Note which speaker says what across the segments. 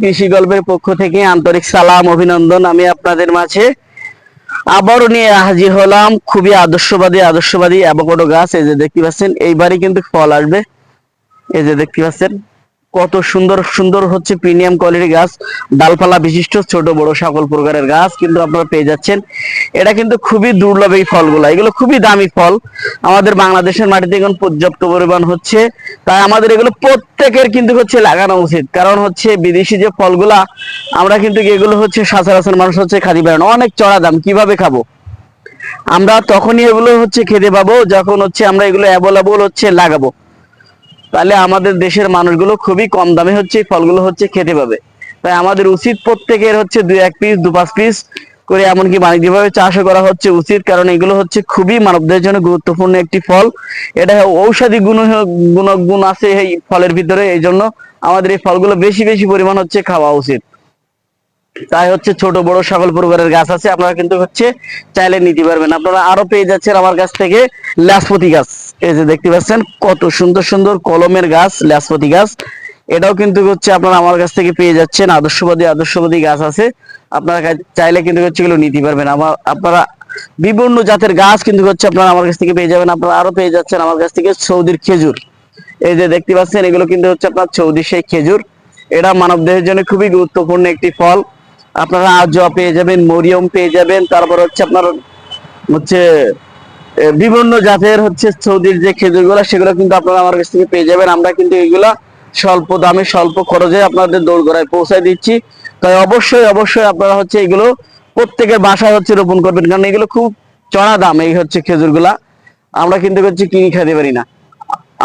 Speaker 1: কৃষি গল্পের পক্ষ থেকে আন্তরিক সালাম, অভিনন্দন আমি আপনাদের মাঝে। আবারও নিয়ে হাজির হলাম খুবই আদর্শবাদী আদর্শবাদী অ্যাভোকাডো গাছ। এই যে দেখতে পাচ্ছেন, এইবারই কিন্তু ফল আসবে। এই যে দেখতে পাচ্ছেন কত সুন্দর সুন্দর হচ্ছে প্রিমিয়াম কোয়ালিটি গাছ। ডালপালা বিশিষ্ট, ছোট, বড় সকল প্রকারের গাছ কিন্তু আপনারা পেয়ে যাচ্ছেন। এটা কিন্তু খুবই দুর্লভ এই ফলগুলো। এগুলো খুবই দামি ফল। আমাদের বাংলাদেশের মাটিতে এখন পর্যাপ্ত পরিমাণ হচ্ছে। তাই আমাদের এগুলো প্রত্যেকের কিন্তু হচ্ছে লাগানো উচিত। কারণ হচ্ছে বিদেশি যে ফলগুলা, আমরা কিন্তু এগুলো হচ্ছে সচরাচর মানুষ হচ্ছে খাদি পারে না অনেক চড়া দাম, কীভাবে খাব? আমরা তখনই এগুলো হচ্ছে খেতে পাবো, যখন হচ্ছে আমরা এগুলো অ্যাভেলেবল হচ্ছে লাগাবো। তাহলে আমাদের দেশের মানুষগুলো খুবই কম দামে হচ্ছে এই ফলগুলো হচ্ছে খেতে পাবে। তাই আমাদের উচিত প্রত্যেকের হচ্ছে দুই এক পিস দু পাঁচ পিস করে এমনকি বাণিজ্যিকভাবে চাষও করা হচ্ছে উচিত, কারণ এগুলো হচ্ছে খুবই মানবদের জন্য গুরুত্বপূর্ণ একটি ফল। এটা ঔষধি গুণ গুণ গুণ আছে এই ফলের ভিতরে এই জন্য আমাদের এই ফলগুলো বেশি বেশি পরিমাণ হচ্ছে খাওয়া উচিত। তাই হচ্ছে ছোট বড় সকল প্রকারের গাছ আছে, আপনারা কিন্তু হচ্ছে চাইলে নিতে পারবেন। আপনারা আরও পেয়ে যাচ্ছেন আমার কাছ থেকে ল্যাসপতি গাছ। এই যে দেখতে পাচ্ছেন, কত সুন্দর সুন্দর কলমের গাছ, ল্যাসপতি গাছ। এটাও কিন্তু হচ্ছে আপনারা আমার কাছ থেকে পেয়ে যাচ্ছেন, আদর্শবাদী আদর্শবাদী গাছ আছে। আপনারা চাইলে কিন্তু হচ্ছে এগুলো নিতে পারবেন। আমার, আপনারা বিভিন্ন জাতের গাছ কিন্তু হচ্ছে আপনারা আমার কাছ থেকে পেয়ে যাবেন। আপনারা আরও পেয়ে যাচ্ছেন আমার কাছ থেকে সৌদির খেজুর। এই যে দেখতে পাচ্ছেন, এগুলো কিন্তু হচ্ছে আপনার সৌদি সেই খেজুর। এটা মানব দেহের জন্য খুবই গুরুত্বপূর্ণ একটি ফল। আপনারা আজোয়া পেয়ে যাবেন, মরিয়ম পেয়ে যাবেন, তারপর হচ্ছে আপনার হচ্ছে বিভিন্ন জাতের হচ্ছে সৌদির যে খেজুরগুলো, সেগুলো কিন্তু আপনারা আমার কাছ থেকে পেয়ে যাবেন। আমরা কিন্তু এগুলা স্বল্প দামে, স্বল্প খরচে আপনাদের দৌড়গড়ায় পৌঁছায় দিচ্ছি। তাই অবশ্যই অবশ্যই আপনারা হচ্ছে এগুলো প্রত্যেকের বাসায় হচ্ছে রোপণ করবেন, কারণ এগুলো খুব চড়া দাম এই হচ্ছে খেজুরগুলা। আমরা কিন্তু হচ্ছে কিনে খেতে পারি না।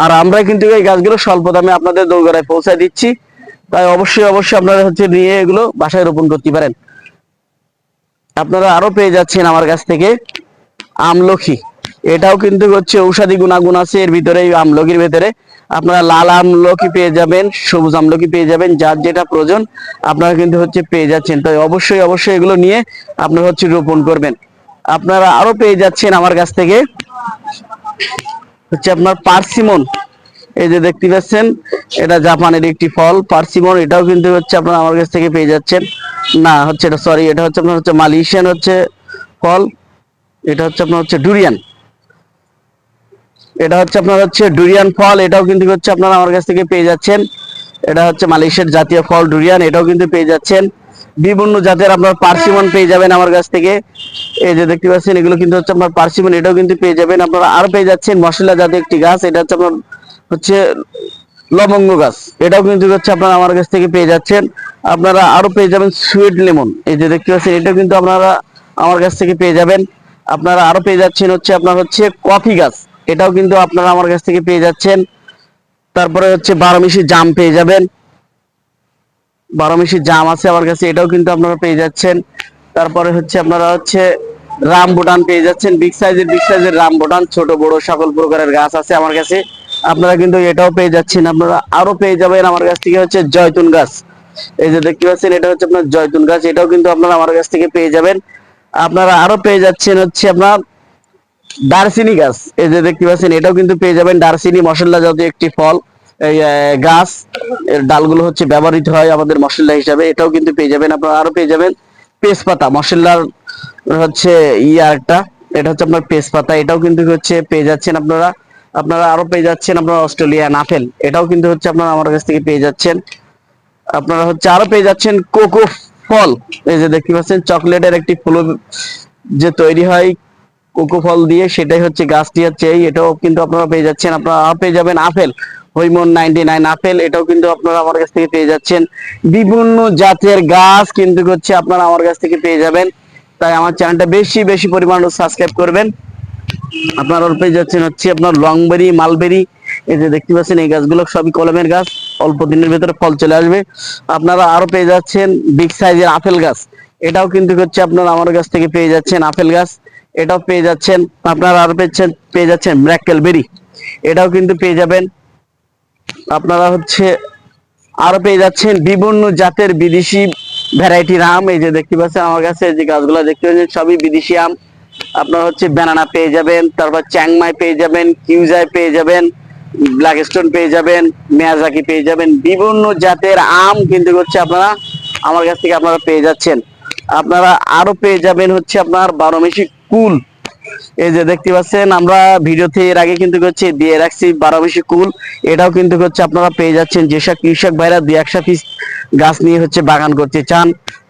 Speaker 1: আর আমরা কিন্তু এই গাছগুলো স্বল্প দামে আপনাদের দৌড়গড়ায় পৌঁছায় দিচ্ছি। তাই অবশ্যই অবশ্যই আপনারা হচ্ছে নিয়ে এগুলো বাসায় রোপণ করতে পারেন। আপনারা আরও পেয়ে যাচ্ছেন আমার কাছ থেকে আমলখি। এটাও কিন্তু হচ্ছে ঔষধি গুণাগুণ আছে এর ভিতরে আমলকির ভিতরে। আপনারা লাল আমলকি পেয়ে যাবেন, সবুজ আমলকি পেয়ে যাবেন, যার যেটা প্রয়োজন আপনারা কিন্তু হচ্ছে পেয়ে যাচ্ছেন। তাই অবশ্যই অবশ্যই এগুলো নিয়ে আপনারা হচ্ছে রোপণ করবেন। আপনারা আরও পেয়ে যাচ্ছেন আমার কাছ থেকে হচ্ছে আপনার পার্সিমন। এই যে দেখতে পাচ্ছেন এটা জাপানের একটি ফল পার্সিমন এটাও কিন্তু হচ্ছে আপনারা আমার কাছ থেকে পেয়ে যাচ্ছেন। না, হচ্ছে এটা সরি এটা হচ্ছে আপনার হচ্ছে মালয়েশিয়ান হচ্ছে ফল, এটা হচ্ছে আপনার হচ্ছে ডুরিয়ান। এটা হচ্ছে আপনার হচ্ছে ডুরিয়ান ফল, এটাও কিন্তু হচ্ছে আপনারা আমার কাছ থেকে পেয়ে যাচ্ছেন। এটা হচ্ছে মালয়েশিয়ার জাতীয় ফল, ডুরিয়ান, এটাও কিন্তু পেয়ে যাচ্ছেন। বিভিন্ন জাতের আপনার পার্সিমন পেয়ে যাবেন আমার কাছ থেকে। এই যে দেখতে পাচ্ছেন, এগুলো কিন্তু হচ্ছে আপনার পার্সিমন, এটাও কিন্তু পেয়ে যাবেন। আপনারা আর পেয়ে যাচ্ছেন মশলা জাতীয় একটি গাছ, এটা হচ্ছে আপনার হচ্ছে লবঙ্গ গাছ। এটাও কিন্তু হচ্ছে আপনারা আমার কাছ থেকে পেয়ে যাচ্ছেন। আপনারা আরও পেয়ে যাবেন সুইট লেমন। এই যে দেখতে পাচ্ছেন, এটাও কিন্তু আপনারা আমার কাছ থেকে পেয়ে যাবেন। আপনারা আরও পেয়ে যাচ্ছেন হচ্ছে আপনার হচ্ছে কফি গাছ। এটাও কিন্তু আপনারা আমার কাছ থেকে পেয়ে যাচ্ছেন। তারপরে হচ্ছে বারোমিশি জাম পেয়ে যাবেন। বারোমিশি জাম আছে আমার কাছে, এটাও কিন্তু আপনারা পেয়ে যাচ্ছেন। তারপরে হচ্ছে আপনারা হচ্ছে রাম বুটান পেয়ে যাচ্ছেন। বিগ সাইজের বিগ সাইজের রাম বুটান ছোট, বড়, সকল প্রকারের গাছ আছে আমার কাছে। আপনারা কিন্তু এটাও পেয়ে যাচ্ছেন, আপনারা আরও পেয়ে যাবেন আমার কাছ থেকে হচ্ছে জয়তুন গাছ। এই যে দেখতে পাচ্ছেন, এটা হচ্ছে আপনার জয়তুন গাছ, এটাও কিন্তু আপনারা আমার কাছ থেকে পেয়ে যাবেন। আপনারা আরও পেয়ে যাচ্ছেন হচ্ছে আপনার দারচিনি গাছ, এই যে দেখতে পাচ্ছেন, এটাও কিন্তু পেয়ে যাবেন, দারচিনি মশলা জাতীয় একটি ফল, এই গাছ, এর ডালগুলো হচ্ছে ব্যবহৃত হয় আমাদের মশলা হিসাবে, এটাও কিন্তু পেয়ে যাবেন, আপনারা আরও পেয়ে যাবেন। তেজপাতা, মশলার হচ্ছে ইয়ে একটা এটা হচ্ছে আপনার তেজপাতা, এটাও কিন্তু হচ্ছে পেয়ে যাচ্ছেন আপনারা। আপনারা আরও পেয়ে যাচ্ছেন আপনারা অস্ট্রেলিয়ান আপেল এটাও কিন্তু হচ্ছে আপনারা আমার কাছ থেকে পেয়ে যাচ্ছেন। আপনারা হচ্ছে আরও পেয়ে যাচ্ছেন কোকো ফল। এই যে দেখতে পাচ্ছেন, চকলেটের একটি ফুল যে তৈরি হয় কোকো ফল দিয়ে, সেটাই হচ্ছে গাছটি হচ্ছে এই। এটাও কিন্তু আপনারা পেয়ে যাচ্ছেন। আপনারা পেয়ে যাবেন আপেল। হৈমন নাইনটি নাইন আপেল, এটাও কিন্তু আপনারা আমার কাছ থেকে পেয়ে যাচ্ছেন। বিভিন্ন জাতের গাছ কিন্তু হচ্ছে আপনারা আমার কাছ থেকে পেয়ে যাবেন। তাই আমার চ্যানেলটা বেশি বেশি পরিমাণ সাবস্ক্রাইব করবেন। আপনার ওর পেয়ে যাচ্ছেন হচ্ছে আপনার লংবেরি, মালবেরি। এই যে দেখতে পাচ্ছেন, এই গাছগুলো সবই কলমের গাছ। অল্প দিনের ভিতরে ফল চলে আসবে। আপনারা আরও পেয়ে যাচ্ছেন বিগ সাইজের আপেল গাছ। এটাও কিন্তু হচ্ছে আপনারা আমার কাছ থেকে পেয়ে যাচ্ছেন আপেল গাছ। এটাও পেয়ে যাচ্ছেন, আপনারা আরও পেয়েছেন, পেয়ে যাচ্ছেন ব্র্যাকেল বেরি এটাও কিন্তু পেয়ে যাবেন। আপনারা হচ্ছে আরও পেয়ে যাচ্ছেন বিভিন্ন জাতের বিদেশি ভ্যারাইটির আম। এই যে দেখতে পাচ্ছেন আমার কাছে যে গাছগুলো দেখতে পাচ্ছেন, সবই বিদেশি আম। আপনার হচ্ছে ব্যানানা পেয়ে যাবেন, তারপর চ্যাংমাই পেয়ে যাবেন কিউজাই পেয়ে যাবেন ব্ল্যাক স্টোন পেয়ে যাবেন মেয়াজাকি পেয়ে যাবেন, বিভিন্ন জাতের আম কিন্তু হচ্ছে আপনারা আমার কাছ থেকে আপনারা পেয়ে যাচ্ছেন। আপনারা আরও পেয়ে যাবেন হচ্ছে আপনার বারো মেশি কুল। এই যে দেখতে পাচ্ছেন, আমরা ভিডিওতে এর আগে কিন্তু হচ্ছে দিয়ে রাখছি বারো বেশি কুল। এটাও কিন্তু হচ্ছে আপনারা পেয়ে যাচ্ছেন, যেসব কৃষক ভাইরা দুই একশো পিস গাছ নিয়ে হচ্ছে বাগান করতে চান।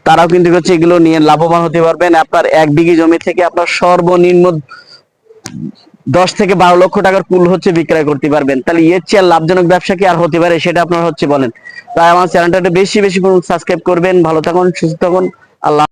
Speaker 1: তারাও কিন্তু হচ্ছে এগুলো নিয়ে লাভবান হতে পারবেন। আপনার এক বিঘি জমি থেকে আপনার সর্বনিম্ন দশ থেকে বারো লক্ষ টাকার কুল হচ্ছে বিক্রয় করতে পারবেন। তাহলে এর চেয়ে লাভজনক ব্যবসা কি আর হতে পারে সেটা আপনার হচ্ছে বলেন। তাই আমার চ্যানেলটা বেশি বেশি সাবস্ক্রাইব করবেন। ভালো থাকুন, সুস্থ থাকুন। আল্লাহ